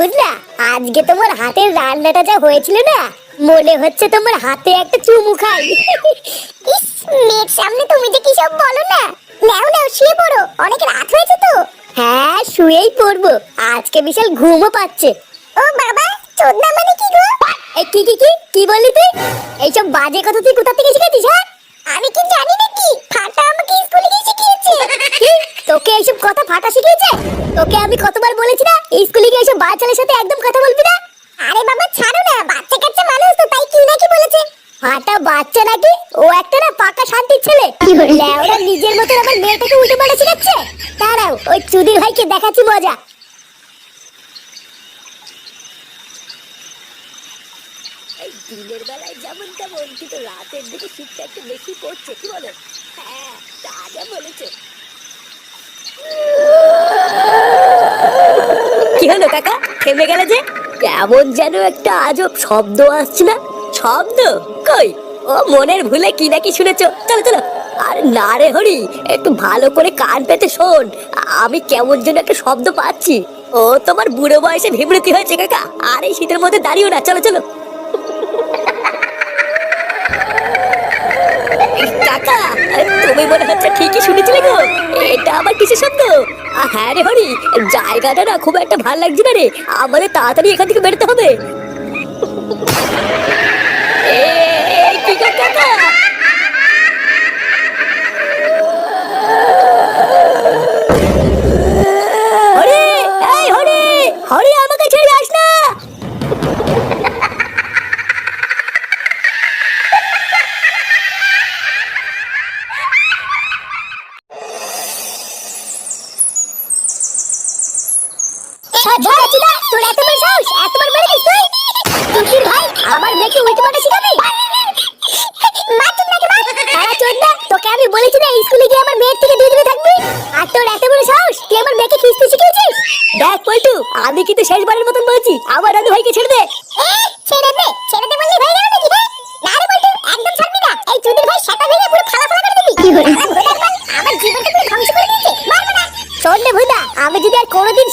বুঝলা? আজকে তোমার হাতের রান্নাটা যা হয়েছিল না, মনে হচ্ছে তোমার হাতে একটা চুমু খাই। ইস মেয়ের সামনে তুমি যে কি সব বলো না? নাও নাও, শুয়ে পড়ো। অনেক রাত হয়েছে তো। হ্যাঁ শুয়েই পড়ব। আজকে বিশাল ঘুমও পাচ্ছে। ও বাবা চোদনা মানে কি গো? এই কি কি কি? কি বললি তুই? এইসব বাজে কথা তুই কোথা থেকে শিখেছিস হ্যাঁ? আমি কি জানি শিখিয়েছে তোকে আমি কতবার বলেছি না স্কুলে গিয়ে এইসব বাচ্চাদের সাথে একদম কথা বলবি না? আরে বাবা ছাড়ো না বাচ্চা কাচ্চা মানুষ তো তাই কি নাকি বলেছে। ফাটা বাচ্চা নাকি? ও একটা না পাকা শান্তির ছেলে। লেওরা নিজের মতো আমার মেয়েটাকে উল্টো পাল্টা শিখাচ্ছে? দাঁড়াও ওই চুদির ভাইকে দেখাচ্ছি মজা। দিনের বেলায় যেমন তেমন কিন্তু রাতের দিকে শীতটা একটু বেশি পড়ছে কি বলো? হ্যাঁ তা যা বলেছ। কি কাকা, থেমে গেলে যে কেমন যেন একটা আজব শব্দ আসছে না? শব্দ? কই? ও মনের ভুলে কি নাকি শুনেছ? চলো চলো। আর না রে হরি, একটু ভালো করে কান পেতে শোন। আমি কেমন যেন একটা শব্দ পাচ্ছি। ও তোমার বুড়ো বয়সে বিবৃতি হয়েছে কাকা, আর এই শীতের মধ্যে দাঁড়িয়েও না। চলো চলো। কাকা তুমি মনে হচ্ছে ঠিকই শুনেছিলে গো। এটা আবার কিসের শব্দ। হ্যাঁ রে হরি, জায়গাটা না খুব একটা ভালো লাগছে না রে। আমাদের তাড়াতাড়ি এখান থেকে বেরোতে হবে। উল্টো পাল্টা শিখাবি? মার তোর নাকে সারা চোদনা তোকে আমি বলেছি না স্কুলে গিয়ে আমার মেয়ের থেকে দূরে দূরে থাকবি। আর তোর এত বড় সাহস, তুই আমার মেয়েকে খিস্তি শিখিয়েছিস? দেখ, পল্টু, আমি কিন্তু শেষবারের মতন বলছি আমার রাজু ভাইকে ছেড়ে দে। ছেড়ে দে।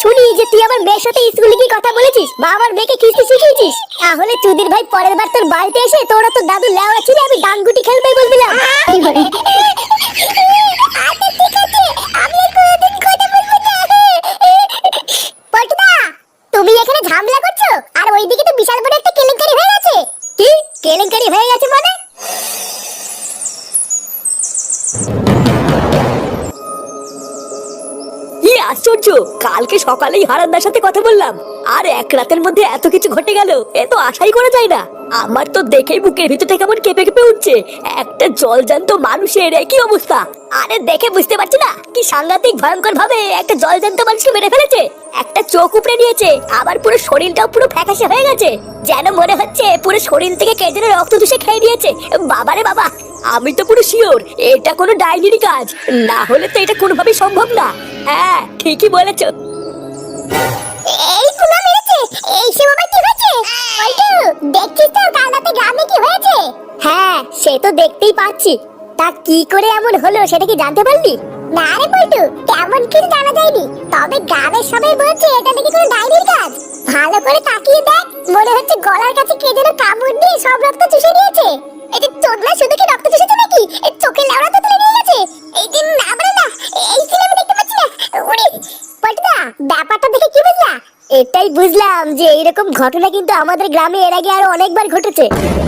শুনি যে তুই আমার মেয়ের সাথে স্কুলে গিয়ে কথা বলেছিস বা আমার মেয়েকে কিস্তি শিখিয়েছিস? তাহলে চুদির ভাই পরের বার তোর বাড়িতে এসে তোরা তো দাদু লেওয়া ছিল আমি ডাঙ্গুটি খেলবে পল্টুদা, তুমি এখানে ঝামেলা করছ? আর ওইদিকে তো বিশাল বড় একটা কালকে সকালেই হারান্দার সাথে কথা বললাম। আর এক রাতের মধ্যে এত কিছু ঘটে গেল, এ তো আশাই করা যায় না। আমার তো দেখেই বুকের ভিতরটা কেমন কেঁপে কেঁপে উঠছে। একটা জলজান্ত মানুষের একই অবস্থা। আরে দেখে বুঝতে পারছি না, কি সাংঘাতিক ভয়ঙ্কর ভাবে একটা জলজান্ত মানুষকে মেরে ফেলেছে। একটা চোখ উপড়ে নিয়েছে, আবার পুরো শরীরটাও পুরো ফ্যাকাশে হয়ে গেছে। যেন মনে হচ্ছে পুরো শরীর থেকে কে যেন রক্ত চুষে খেয়ে বাবা আমি তো পুরো শিওর এটা কোনো ডাইনির কাজ। না হলে তো এটা কোনোভাবেই সম্ভব না। হ্যাঁ ঠিকই বলেছ। এই কুলা মেরেছে, এই সে বাবা কি হয়েছে? পল্টু, দেখছিস তো কাল রাতে গ্রামে কি হয়েছে? হ্যাঁ সে তো দেখতেই পাচ্ছি। তা কি করে এমন হলো সেটা কি জানতে পারলি? না রে পল্টু, তেমন কিছু জানা যায়নি। তবে গ্রামের সবাই বলছে এটা নাকি কোনো ডাইনির কাজ। ভালো করে তাকিয়ে দেখ, মনে হচ্ছে গলার কাছে কে যেন কামড় দিয়ে সব রক্ত চুষে নিয়েছে। এই চোদনা, শুধু কি রক্ত চুষেছে নাকি? এই চোখের লাউড়া তো তুলে নিয়ে গেছে। এই না বলে না, এই দেখতে পাচ্ছি না। ওরে ব্যাপারটা দেখে কি বুঝলা? এটাই বুঝলাম যে এইরকম ঘটনা কিন্তু আমাদের গ্রামে এর আগে আরও অনেকবার ঘটেছে।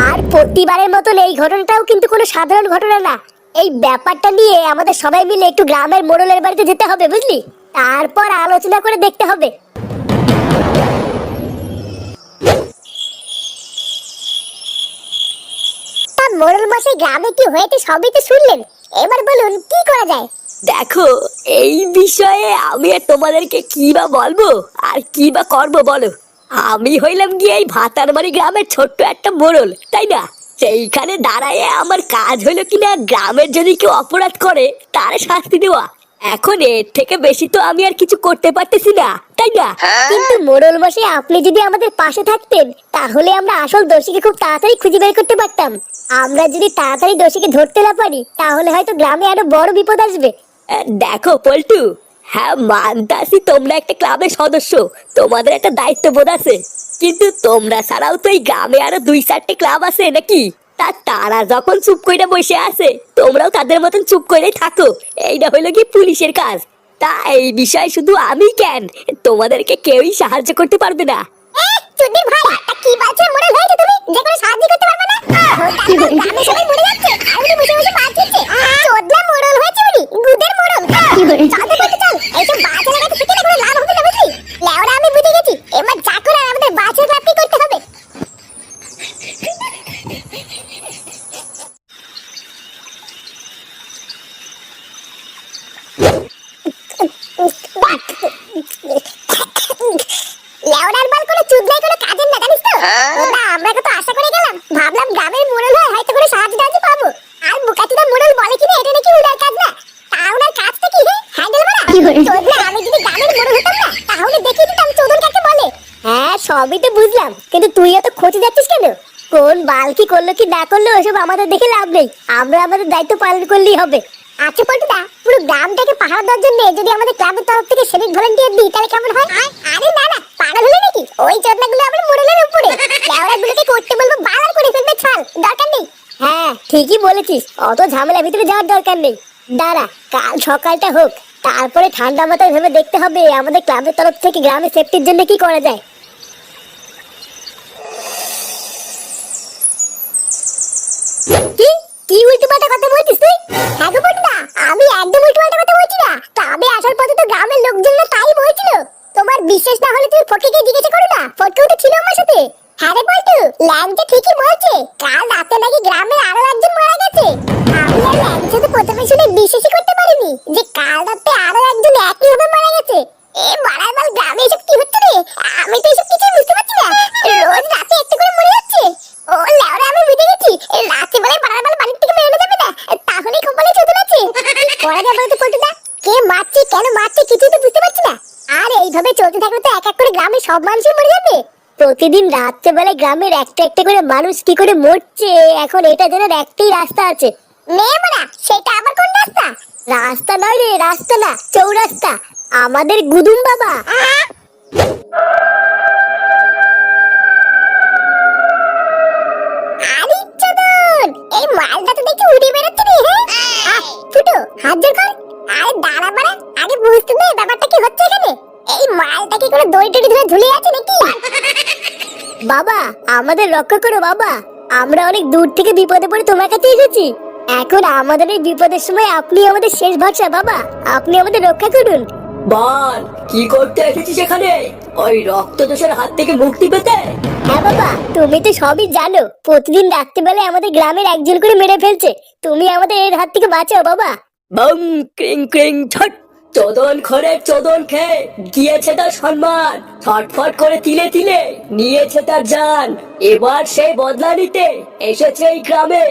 আর প্রতিবারের মতন এই ঘটনাটাও কিন্তু কোনো সাধারণ ঘটনা না। এই ব্যাপারটা নিয়ে আমাদের সবাই মিলে একটু গ্রামের মোড়লের বাড়িতে যেতে হবে, বুঝলি? তারপর আলোচনা করে দেখতে হবে। মোড়ল মশাই গ্রামে কি হয়েছে সবই তো শুনলেন। এবার বলুন, কি করা যায়? দেখো, এই বিষয়ে আমি আর তোমাদেরকে কি বা বলব? আর কি বা করব বলো? আমি হইলাম গিয়ে এই ভাতারবাড়ি গ্রামের ছোট্ট একটা মোড়ল, তাই না? সেইখানে দাঁড়ায় আমার কাজ হলো কিনা, গ্রামের যদি কেউ অপরাধ করে, তার শাস্তি দেওয়া। এখন এর থেকে বেশি তো আমি আর কিছু করতে পারতেছি না তাই না? কিন্তু মোড়ল মশাই আপনি যদি আমাদের পাশে থাকতেন তাহলে আমরা আসল দোষীকে খুব তাড়াতাড়ি খুঁজে বের করতে পারতাম। আমরা যদি তাড়াতাড়ি দোষীকে ধরতে না পারি তাহলে হয়তো গ্রামে আরও বড় বিপদ আসবে। দেখো পল্টু। হ্যাঁ মানতাসি তোমরা একটা ক্লাবের সদস্য। তোমাদের একটা দায়িত্ববোধ আছে। কিন্তু তোমরা ছাড়াও তো এই গ্রামে আরও দুই চারটে ক্লাব আছে নাকি? তা তারা যখন চুপ করে বসে আছে তোমরাও তাদের মতন চুপ করে থাকো। এইটা হইল কি পুলিশের কাজ। তা এই বিষয়ে শুধু আমি কেন? তোমাদেরকে কেউই সাহায্য করতে পারবে না। চুদির ভাই তা কি বাজে মরে হয়েছে তুমি? যে কোনো সাহায্য করতে পারবে না? গ্রামে সবাই মরে যাচ্ছে আর উনি বসে বসে বাদ দিচ্ছে চোদনা মোড়ল হয়েছে উনি গুদের মোড়ল কি বলি চাঁদে বলতে চল এইসব বাচ্চা লাগাতে থেকে না কোনো লাভ হবে না বুঝলি লেওরা আমি বুঝে গেছি এবার যা করে আমাদের বাচ্চা লাভটি করতে হবে লেওড়ার বল কোনো চুদলাই কোনো কাজের না জানিস তো? ওটা আমরা কত আশা করে গেলাম। ভাবলাম গ্রামের মোড়ল হয় হয়তো করে সাহায্য টাহায্য পাবো। আর মুকাতুদা মোড়ল বলে কিনা এটা নাকি উনার কাজ না? তা উনার কাজটা কি হ্যান্ডেল মারা আমি যদি গ্রামের মোড়ল হতাম না তাহলে দেখিয়ে দিতাম চোদন কাকে বলে। হ্যাঁ সবই তো বুঝলাম। কিন্তু তুই এত খোঁজে যাচ্ছিস কেন? কোন বাল কি করল কি না করল ওসব আমাদের দেখে লাভ নেই। আমরা আমাদের দায়িত্ব পালন করলেই হবে। আচ্ছা পল্টুদা পুরো গ্রামটাকে পাহারা দেওয়ার জন্য যদি আমাদের ক্লাবের তরফ থেকে ভলেন্টিয়ার দিই তাহলে কেমন হয়? আরে না না পাগল হলে নাকি? ওই চোদনাগুলো মোড়লের উপরে। লেওড়াগুলোকে করতে বলব করে ফেলবে ছাল। দরকার নেই। হ্যাঁ ঠিকই বলেছিস। অত ঝামেলার ভিতরে যাওয়ার দরকার নেই। দাঁড়া কাল সকালটা হোক। তারপরে ঠান্ডা মাথায় ভেবে দেখতে হবে আমাদের ক্লাবের তরফ থেকে গ্রামের সেফটির জন্য কি করা যায়। কাল রাতে নাকি গ্রামের আরও একজন মারা গেছে। আমি আর ল্যাংচা তো প্রথমে শুনে বিশ্বাসই করতে পারিনি যে কাল রাতে আরও একজন একই ভাবে মারা গেছে। এ, মারার মাল গ্রামে এসব কি হচ্ছে রে? আমি তো এসব কিছুই বুঝতে পারছি না। রোজ রাতে একটা করে মরে যাচ্ছে। ও, লেওরা, আমি বুঝে গেছি। রাতে বেলায় বাড়ার বেলা বাড়ির থেকে বেরোনো যাবে না। তাহলেই কপালে চোদন আছে করা যাবে তো পল্টুদা। কে মারছে, কেন মারছে কিছুই তো বুঝতে পারছি না। আর এইভাবে চলতে থাকলে তো এক এক করে গ্রামের সব মানুষই মরে যাবে। প্রতিদিন রাত্রেবেলায় গ্রামের একটা একটা করে মানুষ কি করে মরছে? এখন এটা জানার একটাই রাস্তা আছে। নে বড়া সেটা আবার কোন রাস্তা? রাস্তা নয় রে রাস্তা না চৌরাস্তা। আমাদের গুদুম বাবা। আরে এই মালটা তো দেখি উড়ে বেরোচ্ছে রে হ্যাঁ? ফুটো হাত জোর কর। আরে দাঁড়া বাড়া আগে বুঝতে দে ব্যাপারটা কি হচ্ছে এখানে। এই মালটা কি কোনো দড়ি টড়ি ধরে ঝুলে আছে নাকি? বাবা আমাদের রক্ষা করো বাবা। আমরা অনেক দূর থেকে বিপদে পড়ে তোমার কাছে এসেছি। এখন আমাদের এই বিপদের সময় আপনি আমাদের শেষ ভরসা বাবা। আপনি আমাদের রক্ষা করুন। বল কি করতে এসেছিস এখানে? ওই রক্তদোষের হাত থেকে মুক্তি পেতে? হ্যাঁ বাবা তুমি তো সবই জানো। প্রতিদিন রাত্রিবেলায় আমাদের গ্রামের একজন করে মেরে ফেলছে। তুমি আমাদের এর হাত থেকে বাঁচাও বাবা। বম ক্রিং ক্রিং ছট। চোদন খরে চোদন খেয়ে গিয়েছে তার সম্মান ছটফট করে তিলে তিলে নিয়েছে তার জান এবার সে বদলা নিতে এসেছে এই গ্রামে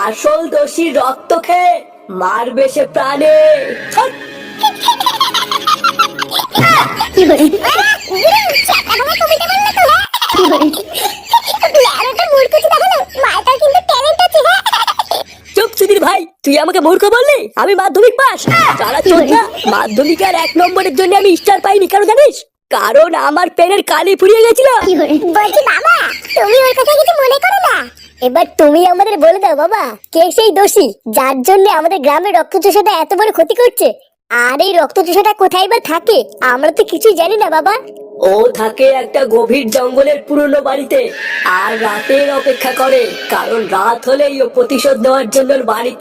আসল দোষীর রক্ত খেয়ে মারবে সে প্রাণে তুই আমাকে মূর্খ বললি? আমি মাধ্যমিক পাস। সারা চোদ্দা মাধ্যমিক আর এক নম্বরের জন্য আমি স্টার পাইনি কেন জানিস? কারণ আমার পেনের কালি ফুরিয়ে গেছিল। বলছি বাবা তুমি ওর কথা কিছু মনে করো না? এবার তুমি আমাদের বলে দাও বাবা কে সেই দোষী যার জন্য আমাদের গ্রামের রক্তচোষাটা এত বড় ক্ষতি করছে? আর এই রক্তচোষাটা কোথায় বা থাকে? আমরা তো কিছুই জানি না বাবা। ও থাকে একটা গভীর জঙ্গলের পুরনো বাড়িতে আর রাতের অপেক্ষা করে কারণ রাত হলেই ও প্রতিশোধ নেওয়ার জন্য বাড়ি